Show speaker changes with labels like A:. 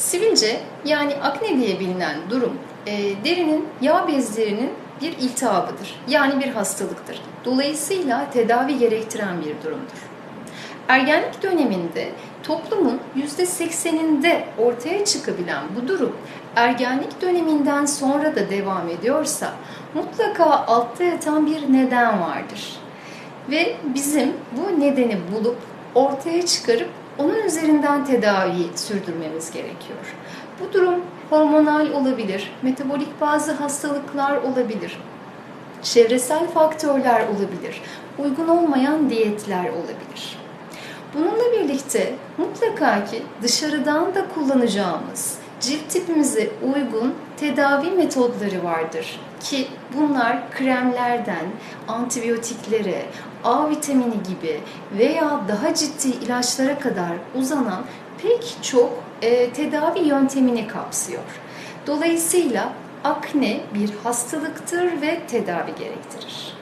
A: Sivilce yani akne diye bilinen durum e, derinin yağ bezlerinin bir iltihabıdır. Yani bir hastalıktır. Dolayısıyla tedavi gerektiren bir durumdur. Ergenlik döneminde toplumun %80'inde ortaya çıkabilen bu durum ergenlik döneminden sonra da devam ediyorsa mutlaka altta yatan bir neden vardır. Ve bizim bu nedeni bulup ortaya çıkarıp onun üzerinden tedaviyi sürdürmemiz gerekiyor. Bu durum hormonal olabilir, metabolik bazı hastalıklar olabilir, çevresel faktörler olabilir, uygun olmayan diyetler olabilir. Bununla birlikte mutlaka ki dışarıdan da kullanacağımız cilt tipimize uygun tedavi metodları vardır ki bunlar kremlerden antibiyotiklere, A vitamini gibi veya daha ciddi ilaçlara kadar uzanan pek çok e, tedavi yöntemini kapsıyor. Dolayısıyla akne bir hastalıktır ve tedavi gerektirir.